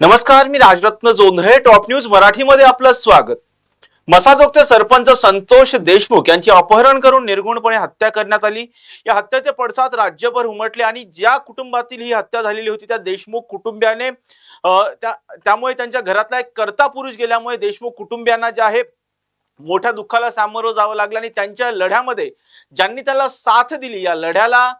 नमस्कार मी Rajratna Jondhale top news मराठीमध्ये आपलं स्वागत. मसाजोगचे सरपंच संतोष देशमुख यांची अपहरण करून निर्गुणपणे हत्या करण्यात आली. या हत्याचे पडसाद राज्यभर उमटले आणि ज्या कुटुंबातील ही हत्या झालेली होती त्या देशमुख कुटुंबियाने त्या त्यामुळे त्यांच्या घरातला एक कर्ता पुरुष गेल्यामुळे देशमुख कुटुंबियांना जे आहे मोठ्या दुःखाला सामोरं जावं लागलं आणि त्यांच्या लढ्यामध्ये ज्यांनी त्याला साथ दिली या लढ्याला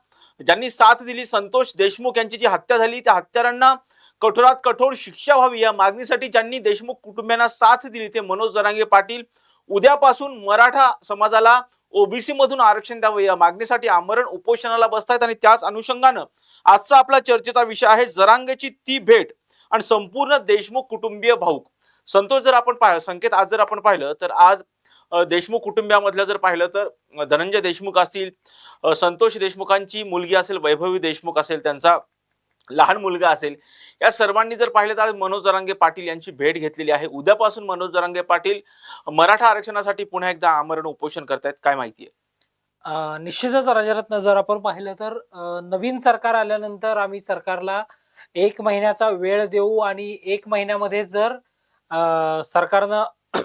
ज्यांनी साथ दिली संतोष देशमुख यांची जी हत्या झाली त्या हत्यारांना कठोरात कठोर शिक्षा व्हावी. या मागणीसाठी ज्यांनी देशमुख कुटुंबियांना साथ दिली ते मनोज जरांगे पाटील. उद्यापासून मराठा समाजाला ओबीसी मधून आरक्षण द्यावं. या मागणीसाठी आमरण उपोषणाला बसतायत आणि त्याच अनुषंगानं आजचा आपला चर्चेचा विषय आहे जरांगेची ती भेट आणि संपूर्ण देशमुख कुटुंबीय भाऊक. संतोष जर आपण पाहिलं संकेत आज जर आपण पाहिलं तर आज देशमुख कुटुंबियामधलं जर पाहिलं तर धनंजय देशमुख असतील संतोष देशमुखांची मुलगी असेल वैभवी देशमुख असेल त्यांचा लहान मुलगा असेल. या सर्वांनी जर पाहिलं तर आज मनोज जरांगे पाटील यांची भेट घेतलेली आहे. उद्यापासून मनोज जरांगे पाटील मराठा आरक्षणासाठी पुन्हा एकदा आमरण उपोषण करतायत. काय माहिती आहे? निश्चितच राजरत्न जर आपण पाहिलं तर नवीन सरकार आल्यानंतर आम्ही सरकारला एक महिन्याचा वेळ देऊ आणि एक महिन्यामध्ये जर सरकारनं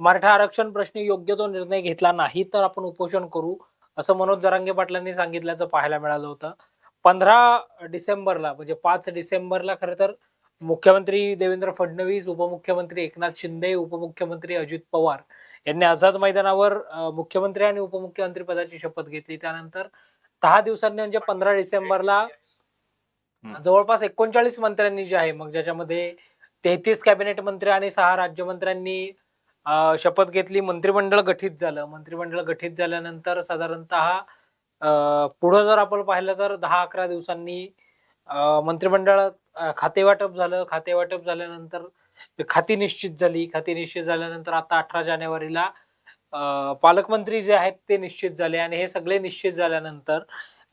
मराठा आरक्षण प्रश्नी योग्य तो निर्णय घेतला नाही तर आपण उपोषण करू असं मनोज जरांगे पाटलांनी सांगितल्याचं पाहायला मिळालं होतं. पंधरा डिसेंबरला म्हणजे पाच डिसेंबरला खरं तर मुख्यमंत्री देवेंद्र फडणवीस उपमुख्यमंत्री एकनाथ शिंदे उपमुख्यमंत्री अजित पवार यांनी आझाद मैदानावर मुख्यमंत्री आणि उपमुख्यमंत्री पदाची शपथ घेतली. त्यानंतर दहा दिवसांनी म्हणजे पंधरा डिसेंबरला. जवळपास एकोणचाळीस मंत्र्यांनी जे आहे मग ज्याच्यामध्ये तेहतीस कॅबिनेट मंत्री आणि सहा राज्यमंत्र्यांनी शपथ घेतली. मंत्रिमंडळ गठीत झालं. मंत्रिमंडळ गठीत झाल्यानंतर साधारणतः पुढं जर आपण पाहिलं तर दहा अकरा दिवसांनी मंत्रिमंडळात खातेवाटप झालं. खातेवाटप झाल्यानंतर खाती निश्चित झाली. खाती निश्चित झाल्यानंतर आता अठरा जानेवारीला पालकमंत्री जे आहेत ते निश्चित झाले आणि हे सगळे निश्चित झाल्यानंतर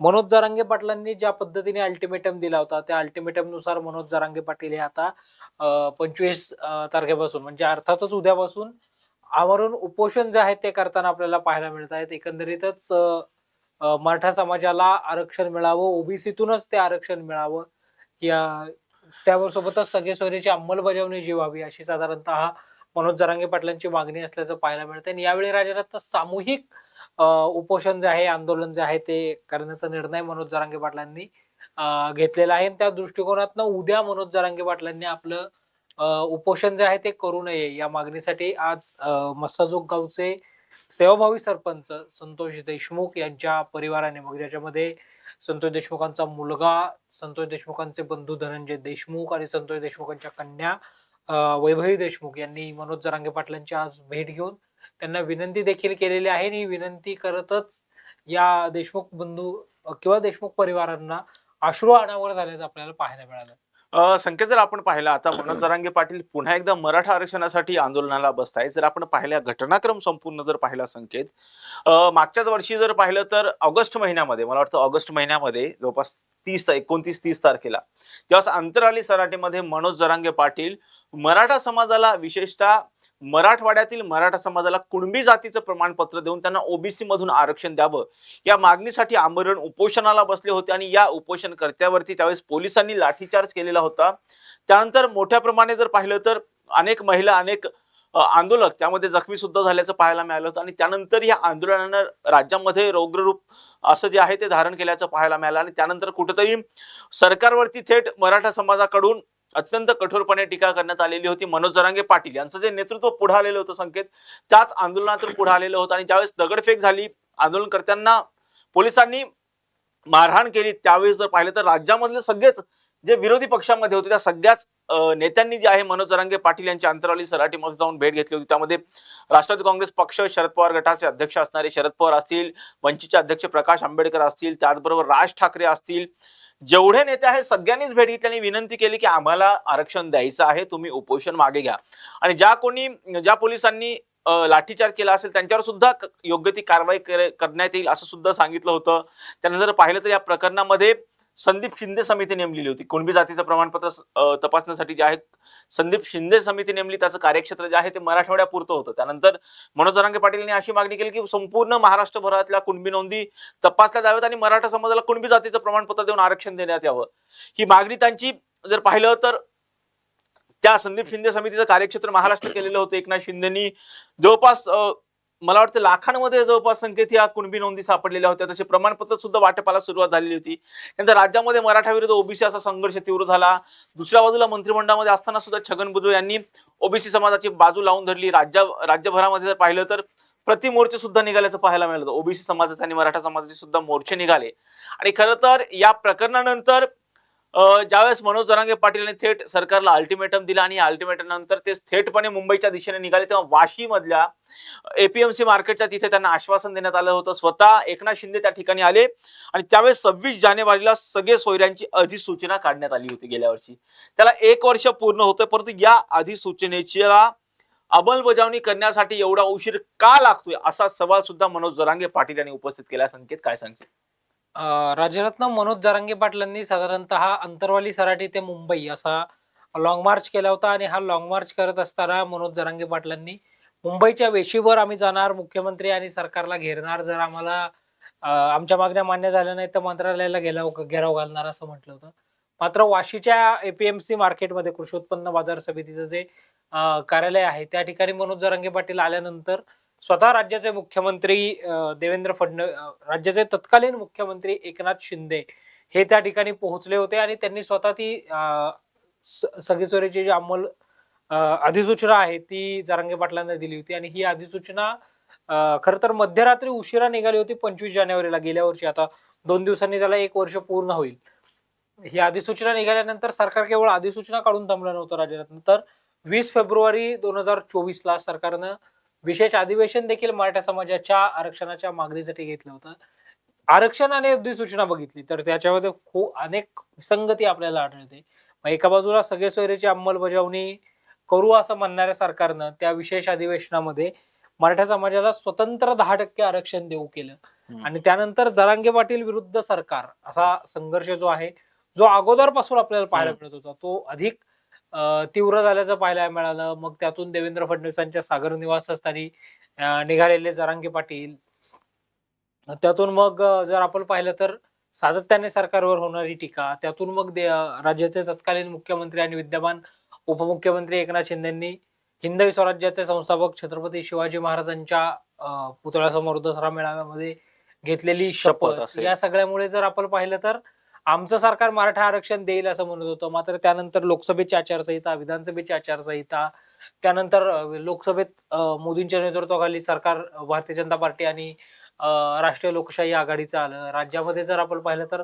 मनोज जरांगे पाटलांनी ज्या पद्धतीने अल्टिमेटम दिला होता त्या अल्टिमेटमनुसार मनोज जरांगे पाटील हे आता पंचवीस तारखेपासून म्हणजे अर्थातच उद्यापासून आवरून उपोषण जे आहे ते करताना आपल्याला पाहायला मिळत आहेत. एकंदरीतच मराठा समाजाला आरक्षण मिळावं ओबीसीतूनच ते आरक्षण मिळावं या त्यावर सोबतच सगळे सोयरीची अंमलबजावणी जी व्हावी अशी साधारणतः मनोज जरांगे पाटलांची मागणी असल्याचं पाहायला मिळतं. आणि यावेळी राजरत्न सामूहिक उपोषण जे आहे आंदोलन जे आहे ते करण्याचा निर्णय मनोज जरांगे पाटलांनी घेतलेला आहे. आणि त्या दृष्टिकोनातनं उद्या मनोज जरांगे पाटलांनी आपलं उपोषण जे आहे ते करू नये या मागणीसाठी आज मस्साजोग गावचे सेवाभावी सरपंच संतोष देशमुख यांच्या परिवाराने मग ज्याच्यामध्ये संतोष देशमुखांचा मुलगा संतोष देशमुखांचे बंधू धनंजय देशमुख आणि संतोष देशमुखांच्या कन्या वैभवी देशमुख यांनी मनोज जरांगे पाटलांची आज भेट घेऊन त्यांना विनंती देखील केलेली आहे आणि विनंती करतच या देशमुख बंधू किंवा देशमुख परिवारांना अश्रू अनावर झाल्याचं आपल्याला पाहायला मिळालं. संकेत जर आपण पाहिलं आता मनोज जरांगे पाटील पुन्हा एकदा मराठा आरक्षणासाठी आंदोलनाला बसताय जर आपण पाहिल्या घटनाक्रम संपूर्ण जर पाहिला संकेत मागच्याच वर्षी जर पाहिलं तर ऑगस्ट महिन्यामध्ये मला वाटतं ऑगस्ट महिन्यामध्ये जवळपास तीस एकोणतीस तीस तारखेला तेव्हा अंतराली सराटीमध्ये मनोज जरांगे पाटील मराठा समाजाला विशेषतः मराठवाड्यातील मराठा समाजाला कुणबी जातीचं प्रमाणपत्र देऊन त्यांना ओबीसी मधून आरक्षण द्यावं. या मागणीसाठी आमरण उपोषणाला बसले होते आणि या उपोषणकर्त्यावरती त्यावेळेस पोलिसांनी लाठीचार्ज केलेला होता. त्यानंतर मोठ्या प्रमाणे जर पाहिलं तर अनेक महिला अनेक आंदोलक त्यामध्ये जखमी सुद्धा झाल्याचं पाहायला मिळालं होतं. आणि त्यानंतर या आंदोलनानं राज्यामध्ये रौद्ररूप असं जे आहे ते धारण केल्याचं पाहायला मिळालं. आणि त्यानंतर कुठेतरी सरकारवरती थेट मराठा समाजाकडून अत्यंत कठोरपणे टीका करण्यात आलेली होती. मनोज जरांगे पाटील यांचं जे नेतृत्व पुढे आलेलं होतं संकेत त्याच आंदोलनातून पुढे आलेलं होतं. आणि ज्यावेळेस दगडफेक झाली आंदोलनकर्त्यांना पोलिसांनी मारहाण केली त्यावेळेस जर पाहिलं तर राज्यामधले सगळेच जे विरोधी पक्षामध्ये होते त्या सगळ्याच नेत्यांनी जे आहे मनोज जरांगे पाटील यांची अंतरावली सराटीमध्ये जाऊन भेट घेतली होती. त्यामध्ये राष्ट्रवादी काँग्रेस पक्ष शरद पवार गटाचे अध्यक्ष असणारे शरद पवार असतील वंचितचे अध्यक्ष प्रकाश आंबेडकर असतील त्याचबरोबर राज ठाकरे असतील जेवढे नेते आहेत सगळ्यांनीच भेट घेतली आणि विनंती केली की आम्हाला आरक्षण द्यायचं आहे तुम्ही उपोषण मागे घ्या. आणि ज्या कोणी ज्या पोलिसांनी लाठीचार्ज केला असेल त्यांच्यावर सुद्धा योग्य ती कारवाई करण्यात येईल असं सुद्धा सांगितलं होतं. त्यानंतर पाहिलं तर या प्रकरणामध्ये संदीप शिंदे समिती नेमलेली होती. कुणबी जातीचं प्रमाणपत्र तपासण्यासाठी जे आहे संदीप शिंदे समिती नेमली त्याचं कार्यक्षेत्र जे आहे ते मराठवाड्यापुरतं होतं. त्यानंतर मनोज जरांगे पाटील यांनी अशी मागणी केली की संपूर्ण महाराष्ट्रभरातल्या कुणबी नोंदी तपासल्या जाव्यात आणि मराठा समाजाला कुणबी जातीचं प्रमाणपत्र देऊन आरक्षण देण्यात यावं. ही मागणी त्यांची जर पाहिलं तर त्या संदीप शिंदे समितीचं कार्यक्षेत्र महाराष्ट्र केलेलं होतं. एकनाथ शिंदेनी जवळपास मला वाटतं लाखांमध्ये जवळपास संख्येत या कुणबी नोंदी सापडलेल्या होत्या. तसे प्रमाणपत्र सुद्धा वाटपाला सुरुवात झालेली होती. त्यानंतर राज्यामध्ये मराठा विरुद्ध ओबीसी असा संघर्ष तीव्र झाला. दुसऱ्या बाजूला मंत्रिमंडळामध्ये असताना सुद्धा छगन भुजबळ यांनी ओबीसी समाजाची बाजू लावून धरली. राज्य राज्यभरामध्ये जर पाहिलं तर प्रतिमोर्चे सुद्धा निघाल्याचं पाहायला मिळालं ओबीसी समाजाचे आणि मराठा समाजाचे सुद्धा मोर्चे निघाले. आणि खरं तर या प्रकरणानंतर ज्यावेळेस मनोज जरांगे पाटील यांनी थेट सरकारला अल्टिमेटम दिला आणि अल्टिमेटम नंतर ते थेटपणे मुंबईच्या दिशेने निघाले तेव्हा वाशी मधल्या एपीएमसी मार्केटच्या तिथे त्यांना आश्वासन देण्यात आलं होतं. स्वतः एकनाथ शिंदे त्या ठिकाणी आले आणि त्यावेळेस सव्वीस जानेवारीला सगळे सोयऱ्यांची अधिसूचना काढण्यात आली होती गेल्या वर्षी. त्याला एक वर्ष पूर्ण होतं परंतु या अधिसूचनेच्या अंमलबजावणी करण्यासाठी एवढा उशीर का लागतोय असा सवाल सुद्धा मनोज जरांगे पाटील यांनी उपस्थित केला. संकेत काय संकेत राजरत्न मनोज जरांगे पाटलांनी साधारणतः अंतरवाली सराटी ते मुंबई असा लॉंग मार्च केला होता आणि हा लॉंग मार्च करत असताना मनोज जरांगे पाटलांनी मुंबईच्या वेशीवर आम्ही जाणार मुख्यमंत्री आणि सरकारला घेरणार जर आम्हाला आमच्या मागण्या मान्य झाल्या नाही तर मंत्रालयाला घेराव घेराव घालणार असं म्हटलं होतं. मात्र वाशीच्या एपीएमसी मार्केटमध्ये कृषी उत्पन्न बाजार समितीचं जे कार्यालय आहे त्या ठिकाणी मनोज जरांगे पाटील आल्यानंतर स्वतः राज्याचे मुख्यमंत्री देवेंद्र फडणवीस राज्याचे तत्कालीन मुख्यमंत्री एकनाथ शिंदे हे त्या ठिकाणी पोहोचले होते आणि त्यांनी स्वतः ती अं, जी अंमल अधिसूचना आहे ती जरांगे पाटलांना दिली होती आणि ही अधिसूचना खर खरं तर मध्यरात्री उशिरा निघाली होती पंचवीस जानेवारीला गेल्या वर्षी. आता दोन दिवसांनी त्याला एक वर्ष पूर्ण होईल. ही अधिसूचना निघाल्यानंतर सरकार केवळ अधिसूचना काढून थांबलं नव्हतं राज्यात तर वीस फेब्रुवारी दोन हजार चोवीस ला सरकारनं विशेष अधिवेशन देखील मराठा समाजाच्या आरक्षणाच्या मागणीसाठी घेतलं होतं आरक्षण आणि अधिसूचना बघितली तर त्याच्यामध्ये खूप अनेक विसंगती आपल्याला आढळते मग एका बाजूला सगळे सोयरीची अंमलबजावणी करू असं म्हणणाऱ्या सरकारनं त्या विशेष अधिवेशनामध्ये मराठा समाजाला स्वतंत्र दहा टक्के आरक्षण देऊ केलं. आणि त्यानंतर जरांगे पाटील विरुद्ध सरकार असा संघर्ष जो आहे जो अगोदरपासून आपल्याला पाहायला. मिळत होता तो अधिक तीव्र झाल्याचं पाहायला मिळालं. मग त्यातून देवेंद्र फडणवीसांच्या सागर निवासस्थानी निघालेले जरांगे पाटील. त्यातून मग जर आपण पाहिलं तर सातत्याने सरकारवर होणारी टीका त्यातून मग राज्याचे तत्कालीन मुख्यमंत्री आणि विद्यमान उपमुख्यमंत्री एकनाथ शिंदेंनी हिंदवी स्वराज्याचे संस्थापक छत्रपती शिवाजी महाराजांच्या पुतळ्यासमोर दसरा मेळाव्यामध्ये घेतलेली शपथ. या सगळ्यामुळे जर आपण पाहिलं तर आमचं सरकार मराठा आरक्षण देईल असं म्हणत होतं. मात्र त्यानंतर लोकसभेची आचारसंहिता विधानसभेची आचारसंहिता त्यानंतर लोकसभेत मोदींच्या नेतृत्वाखाली सरकार भारतीय जनता पार्टी आणि राष्ट्रीय लोकशाही आघाडीचं आलं. राज्यामध्ये जर आपण पाहिलं तर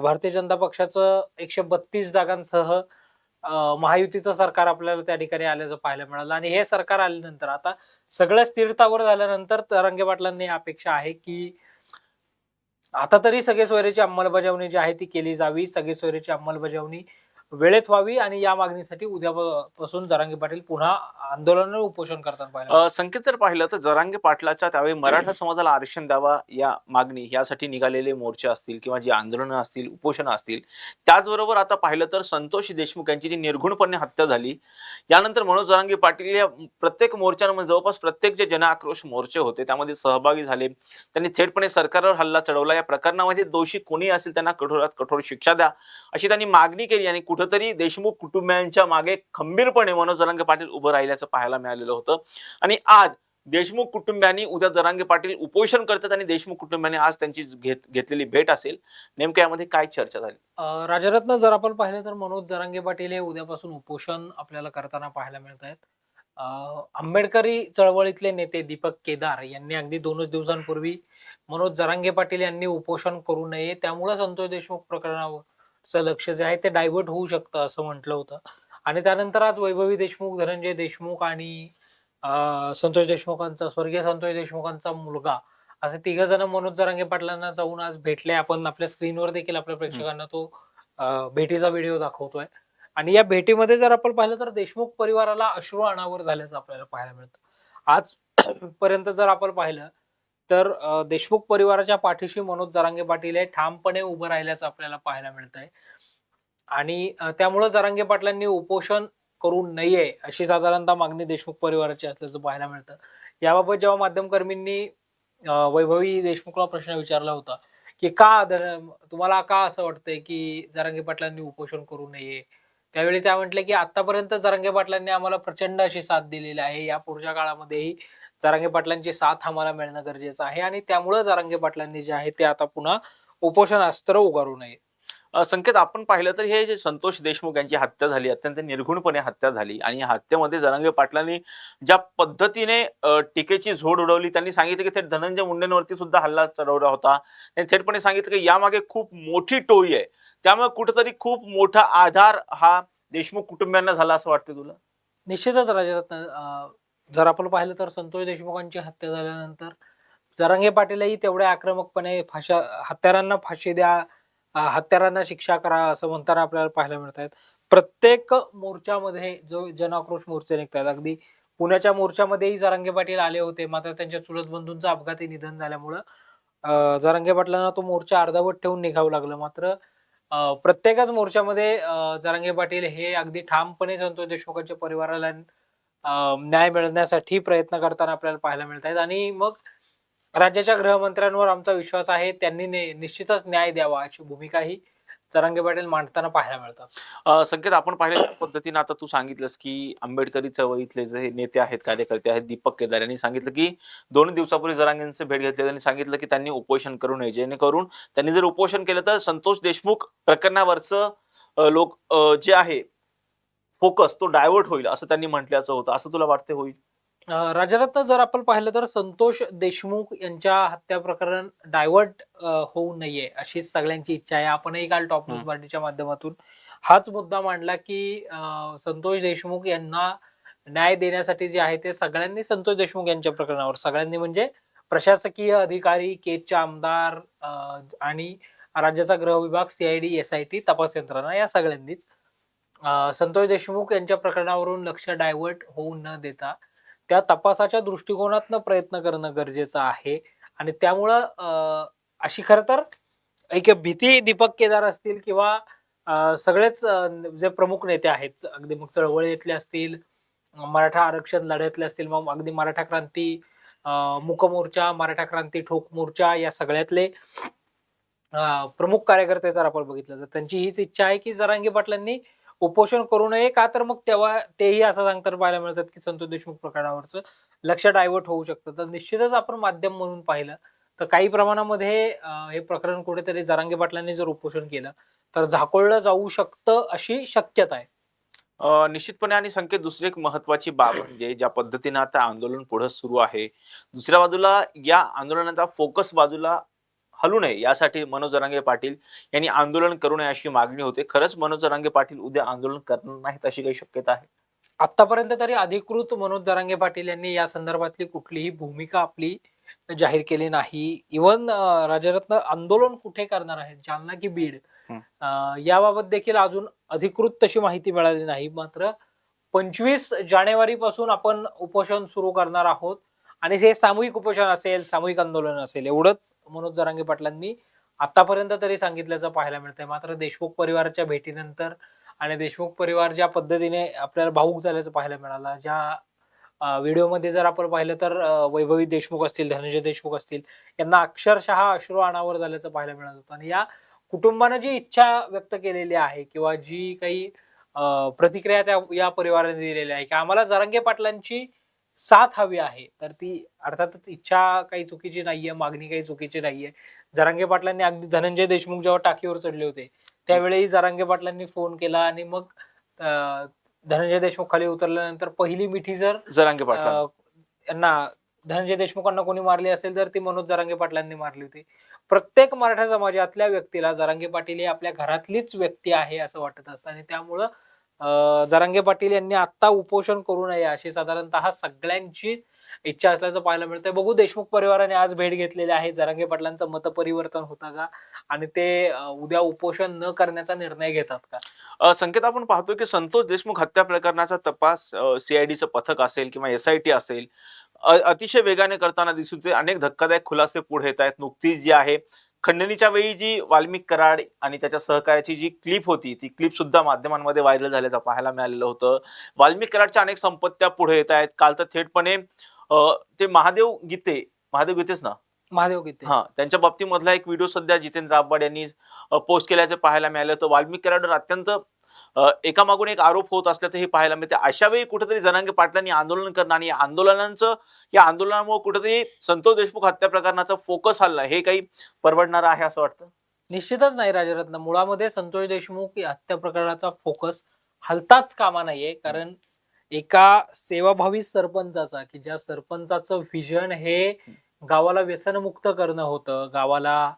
भारतीय जनता पक्षाचं एकशे बत्तीस जागांसह महायुतीचं सरकार आपल्याला त्या ठिकाणी आल्याचं पाहायला मिळालं. आणि हे सरकार आल्यानंतर आता सगळं स्थिरतावर झाल्यानंतर तरंगे पाटलांनी अपेक्षा आहे की आता तरी सगळे सोयरेची अंमलबजावणी जी आहे ती केली जावी. सगळे सोयरेची अंमलबजावणी वेळेत व्हावी आणि या मागणीसाठी उद्यापासून जरांगे पाटील पुन्हा आंदोलन उपोषण करतात संकेत जर पाहिलं तर जरांगे पाटलाच्या त्यावेळी मराठा समाजाला आरक्षण द्यावा या मागणी यासाठी निघालेले मोर्चे असतील किंवा जी आंदोलनं असतील उपोषणं असतील त्याचबरोबर आता पाहिलं तर संतोष देशमुख यांची जी निर्घुणपणे हत्या झाली यानंतर मनोज जरांगे पाटील या प्रत्येक मोर्चांमध्ये जवळपास प्रत्येक जे जनआक्रोश मोर्चे होते त्यामध्ये सहभागी झाले त्यांनी थेटपणे सरकारवर हल्ला चढवला या प्रकरणामध्ये दोषी कोणी असेल त्यांना कठोरात कठोर शिक्षा द्या अशी त्यांनी मागणी केली आणि कुठंतरी देशमुख कुटुंबियांच्या मागे खंबीरपणे मनोज जरांगे पाटील उभं राहिल्याचं पाहायला मिळालेलं होतं. आणि आज देशमुख कुटुंबियांनी उद्या जरांगे पाटील उपोषण करतात आणि देशमुख कुटुंबियांनी आज त्यांची घेत घेतलेली भेट असेल. नेमक्या यामध्ये काय चर्चा झाली? राजरत्न जर आपण पाहिलं तर मनोज जरांगे पाटील हे उद्यापासून उपोषण आपल्याला करताना पाहायला मिळत आहेत. आंबेडकरी चळवळीतले नेते दीपक केदार यांनी अगदी दोनच दिवसांपूर्वी मनोज जरांगे पाटील यांनी उपोषण करू नये. त्यामुळे संतोष देशमुख प्रकरणावर प्रकरणावरचं लक्ष जे आहे ते डायव्हर्ट होऊ शकतं असं म्हटलं होतं. आणि त्यानंतर आज वैभवी देशमुख धनंजय देशमुख आणि संतोष देशमुखांचा स्वर्गीय संतोष देशमुखांचा मुलगा असे तिघ जण मनोज जरांगे पाटलांना जाऊन आज भेटले. आपण आपल्या स्क्रीनवर देखील आपल्या प्रेक्षकांना तो भेटीचा व्हिडिओ दाखवतोय. आणि या भेटीमध्ये जर आपण पाहिलं तर देशमुख परिवाराला अश्रू अनावर झाल्याचं आपल्याला पाहायला मिळतं. आज पर्यंत जर आपण पाहिलं तर देशमुख परिवाराच्या पाठीशी मनोज जरांगे पाटील हे ठामपणे उभं राहिल्याचं आपल्याला पाहायला मिळत आहे आणि त्यामुळं जरांगे पाटलांनी उपोषण करू नये अशी साधारणतः मागणी देशमुख परिवाराची असल्याचं पाहायला मिळतं. याबाबत जेव्हा माध्यमकर्मींनी वैभवी देशमुखला प्रश्न विचारला होता की का तुम्हाला का असं वाटतंय की जरांगे पाटलांनी उपोषण करू नये? त्यावेळी त्या म्हटले की आतापर्यंत जरांगे पाटलांनी आम्हाला प्रचंड अशी साथ दिलेली आहे. या पुढच्या काळामध्येही जरांगे पाटलांची साथ आम्हाला मिळणं गरजेचं आहे आणि त्यामुळं जरांगे पाटलांनी जे आहे ते आता पुन्हा उपोषण अस्त्र उगारू नये. संकेत आपण पाहिलं तर हे जे संतोष देशमुख यांची हत्या झाली अत्यंत निर्घुणपणे हत्या झाली आणि हत्येमध्ये जरांगे पाटलांनी ज्या पद्धतीने टीकेची झोड उडवली त्यांनी सांगितलं की थेट धनंजय मुंडेंवरती सुद्धा हल्ला चढवला होता. त्यांनी थेटपणे सांगितलं की यामागे खूप मोठी टोळी आहे. त्यामुळे कुठेतरी खूप मोठा आधार हा देशमुख कुटुंबियांना झाला असं वाटतं तुला? निश्चितच राजरत्न जर आपण पाहिलं तर संतोष देशमुखांची हत्या झाल्यानंतर जरांगे पाटीलही तेवढ्या आक्रमकपणे फाशा हत्यारांना फाशी द्या हत्यारांना शिक्षा करा असं म्हणताना आपल्याला पाहायला मिळत आहेत प्रत्येक मोर्चामध्ये जो जनाक्रोश मोर्चे निघतात अगदी पुण्याच्या मोर्चामध्येही जरांगे पाटील आले होते. मात्र त्यांच्या चुलत बंधूंचं अपघाती निधन झाल्यामुळं अं, जरांगे पाटलांना तो मोर्चा अर्धावट ठेवून निघावं लागलं. मात्र प्रत्येकच मोर्चामध्ये अं, जरांगे पाटील हे अगदी ठामपणे संतोष देशमुखांच्या परिवाराला न्याय मिळण्यासाठी प्रयत्न करताना आपल्याला पाहायला मिळत आहेत. आणि मग राज्याच्या गृहमंत्र्यांवर आमचा विश्वास आहे त्यांनी निश्चितच न्याय द्यावा अशी भूमिकाही जरांगे पाटील मांडताना पाहायला मिळतात. संकेत आपण पाहिल्या पद्धतीने आता तू सांगितलंस की आंबेडकरी चळवळीतले जे नेते आहेत कार्यकर्ते आहेत दीपक केदार यांनी सांगितलं की दोन दिवसापूर्वी जरांगेंचे भेट घेतली त्यांनी सांगितलं की त्यांनी उपोषण करू नये. जेणेकरून त्यांनी जर उपोषण केलं तर संतोष देशमुख प्रकरणावरचं लोक जे आहे फोकस तो डायव्हर्ट होईल असं त्यांनी म्हटल्याचं होतं. असं तुला वाटते होईल? राजरत्न जर आपण पाहिलं तर संतोष देशमुख यांच्या हत्या प्रकरण डायव्हर्ट होऊ नये अशी सगळ्यांची इच्छा आहे. आपणही काल टॉप न्यूज. पार्टीच्या माध्यमातून हाच मुद्दा मांडला की संतोष देशमुख यांना न्याय देण्यासाठी जे आहे ते सगळ्यांनी संतोष देशमुख यांच्या प्रकरणावर सगळ्यांनी म्हणजे प्रशासकीय अधिकारी केजचे आमदार आणि राज्याचा गृह विभाग सीआयडी एसआयटी तपास यंत्रणा या सगळ्यांनीच संतोष देशमुख यांच्या प्रकरणावरून लक्ष डायव्हर्ट होऊ न देता त्या तपासाच्या दृष्टिकोनातनं प्रयत्न करणं गरजेचं आहे. आणि त्यामुळं अशी खरं तर एक भीती दीपक केदार असतील किंवा सगळेच जे प्रमुख नेते आहेत अगदी मग चळवळीतले असतील मराठा आरक्षण लढ्यातले असतील मग अगदी मराठा क्रांती मुकमोर्चा मराठा क्रांती ठोक मोर्चा या सगळ्यातले प्रमुख कार्यकर्ते जर आपण बघितलं तर त्यांची हीच इच्छा आहे की जरांगी पाटलांनी उपोषण करू नये का तर मग तेव्हा तेही असं सांगताना पाहायला मिळतात की संतोष देशमुख प्रकरणावरचं लक्ष डायव्हर्ट होऊ शकतं. तर निश्चितच आपण माध्यम म्हणून पाहिलं तर काही प्रमाणामध्ये हे प्रकरण कुठेतरी जरांगे पाटलांनी जर उपोषण केलं तर झाकोळलं जाऊ शकतं अशी शक्यता आहे. निश्चितपणे आणि संकेत दुसरी एक महत्वाची बाब म्हणजे ज्या पद्धतीने आता आंदोलन पुढे सुरू आहे दुसऱ्या बाजूला या आंदोलनाचा फोकस बाजूला हलू नये यासाठी मनोज जरांगे पाटील यांनी आंदोलन करू नये अशी मागणी होते. खरंच मनोज जरांगे पाटील उद्या आंदोलन करणार नाहीत अशी काही शक्यता आहे? आतापर्यंत तरी अधिकृत मनोज जरांगे पाटील यांनी या संदर्भातली कुठलीही भूमिका आपली जाहीर केली नाही. इवन राजरत्न आंदोलन कुठे करणार आहेत? जालना की बीड? याबाबत देखील अजून अधिकृत तशी माहिती मिळाली नाही. मात्र पंचवीस जानेवारी पासून आपण उपोषण सुरू करणार आहोत. आणि हे सामूहिक उपोषण असेल सामूहिक आंदोलन असेल एवढंच मनोज जरांगे पाटलांनी आतापर्यंत तरी सांगितल्याचं पाहायला मिळतंय. मात्र देशमुख परिवाराच्या भेटीनंतर आणि देशमुख परिवार ज्या पद्धतीने आपल्याला भाऊक झाल्याचं पाहायला मिळालं ज्या व्हिडिओमध्ये जर आपण पाहिलं तर वैभवी देशमुख असतील धनंजय देशमुख असतील यांना अक्षरशः अश्रू अनावर झाल्याचं पाहायला मिळत होतं. आणि या कुटुंबानं जी इच्छा व्यक्त केलेली आहे किंवा जी काही प्रतिक्रिया त्या या परिवाराने दिलेली आहे की आम्हाला जरांगे पाटलांची साथ हवी आहे. तर ती अर्थातच इच्छा काही चुकीची नाहीये मागणी काही चुकीची नाहीये. जरांगे पाटलांनी अगदी धनंजय देशमुख जेव्हा टाकीवर चढले होते त्यावेळी जरांगे पाटलांनी फोन केला आणि मग धनंजय देशमुख खाली उतरल्यानंतर पहिली मिठी जर जरांगे पाटील यांना धनंजय देशमुखांना कोणी मारली असेल तर ती मनोज जरांगे पाटलांनी मारली होती. प्रत्येक मराठा समाजातल्या व्यक्तीला जरांगे पाटील ही आपल्या घरातलीच व्यक्ती आहे असं वाटत असतं आणि त्यामुळं जरांगे पाटील यांनी आता उपोषण करू नये अशी साधारणतः सगळ्यांची इच्छा असल्याचं पाहायला मिळतंय. बघू देशमुख परिवाराने आज भेट घेतलेली आहे. जरांगे पाटलांचं मतपरिवर्तन होतं का? आणि ते उद्या उपोषण न करण्याचा निर्णय घेतात का? संकेत आपण पाहतो की संतोष देशमुख हत्या प्रकरणाचा तपास सीआयडीचं पथक असेल किंवा एसआयटी असेल अतिशय वेगाने करताना दिसून येते अनेक धक्कादायक खुलासे पुढे येत आहेत. नुकतीच जी आहे खंडणीच्या वेळी जी वाल्मिक कराड आणि त्याच्या सहकार्याची जी क्लिप होती ती क्लिप सुद्धा माध्यमांमध्ये व्हायरल झाल्याचं पाहायला मिळालेलं होतं. वाल्मिक कराडच्या अनेक संपत्त्या पुढे येत आहेत. काल तर थेटपणे ते महादेव गीते महादेव गीतेच ना? महादेव गीते. हा त्यांच्या बाबतीमधला एक व्हिडिओ सध्या जितेंद्र आव्हाड यांनी पोस्ट केल्याचे पाहायला मिळालं. तर वाल्मिक कराडवर अत्यंत एकामागून एक आरोप होत असल्याचं हे पाहायला मिळते. अशा वेळी कुठेतरी जनांगे पाटलांनी आंदोलन करणं आणि आंदोलनांचं या आंदोलनामुळे कुठेतरी संतोष देशमुख हत्या प्रकरणाचा फोकस हल्ला हे काही परवडणार आहे असं वाटतं? निश्चितच नाही राजरत्न. मुळामध्ये संतोष देशमुख हत्या प्रकरणाचा फोकस हलताच कामा नाहीये. कारण एका सेवाभावी सरपंचाचा की ज्या सरपंचाचं व्हिजन हे गावाला व्यसनमुक्त करणं होतं गावाला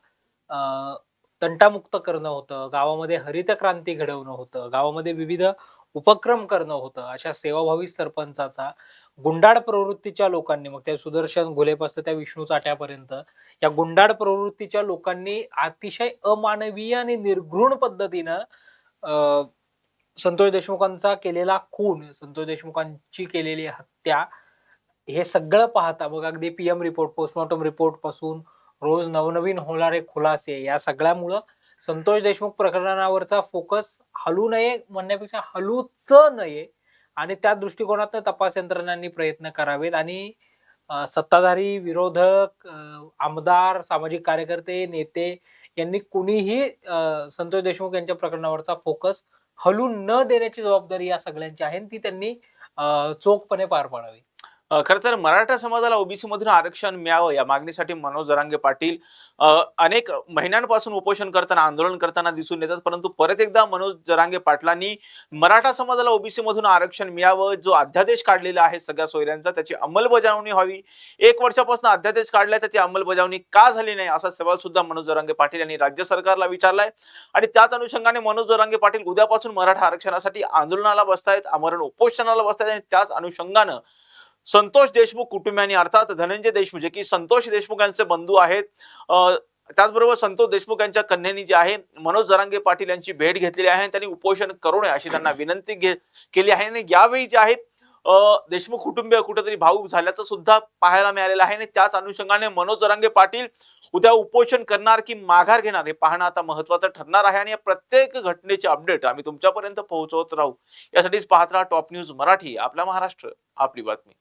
तंटामुक्त करणं होतं गावामध्ये हरित क्रांती घडवणं होतं गावामध्ये विविध उपक्रम करणं होतं अशा सेवाभावी सरपंचाचा गुंडाळ प्रवृत्तीच्या लोकांनी मग त्या सुदर्शन घुलेपासून त्या विष्णू चाट्यापर्यंत या गुंडाळ प्रवृत्तीच्या लोकांनी अतिशय अमानवीय आणि निर्घृण पद्धतीनं संतोष देशमुखांचा केलेला खून संतोष देशमुखांची केलेली हत्या हे सगळं पाहता मग अगदी पीएम रिपोर्ट पोस्टमॉर्टम रिपोर्टपासून रोज नवनवीन होणारे खुलासे या सगळ्यामुळं संतोष देशमुख प्रकरणावरचा फोकस हलू नये म्हणण्यापेक्षा हलूच नये. आणि त्या दृष्टिकोनातनं तपास यंत्रणांनी प्रयत्न करावेत. आणि सत्ताधारी विरोधक आमदार सामाजिक कार्यकर्ते नेते यांनी कुणीही संतोष देशमुख यांच्या प्रकरणावरचा फोकस हलू न देण्याची जबाबदारी या सगळ्यांची आहे आणि ती त्यांनी चोखपणे पार पाडावी. खरं तर मराठा समाजाला ओबीसी मधून आरक्षण मिळावं या मागणीसाठी मनोज जरांगे पाटील अनेक महिन्यांपासून उपोषण करताना आंदोलन करताना दिसून येतात परंतु परत एकदा मनोज जरांगे पाटलांनी मराठा समाजाला ओबीसी मधून आरक्षण मिळावं जो अध्यादेश काढलेला आहे सगळ्या सोयऱ्यांचा त्याची अंमलबजावणी व्हावी. एक वर्षापासून अध्यादेश काढलाय त्याची अंमलबजावणी का झाली नाही असा सवाल सुद्धा मनोज जरांगे पाटील यांनी राज्य सरकारला विचारलाय. आणि त्याच अनुषंगाने मनोज जरांगे पाटील उद्यापासून मराठा आरक्षणासाठी आंदोलनाला बसतायत आमरण उपोषणाला बसतायत आणि त्याच अनुषंगानं संतोष देशमुख कुटुंबियांनी अर्थात धनंजय देशमुख जे की संतोष देशमुख यांचे बंधू आहेत. त्याचबरोबर संतोष देशमुख यांच्या कन्यांनी जे आहे मनोज जरांगे पाटील यांची भेट घेतलेली आहे त्यांनी उपोषण करू नये अशी त्यांना विनंती घे- केली आहे. आणि यावेळी जे आहे देशमुख कुटुंबीय कुठेतरी भाऊक झाल्याचं सुद्धा पाहायला मिळालेलं आहे. आणि त्याच अनुषंगाने मनोज जरांगे पाटील उद्या उपोषण करणार की माघार घेणार हे पाहणं आता महत्वाचं ठरणार आहे. आणि या प्रत्येक घटनेचे अपडेट आम्ही तुमच्यापर्यंत पोहोचवत राहू. यासाठीच पाहत राहा टॉप न्यूज मराठी आपला महाराष्ट्र आपली बातमी.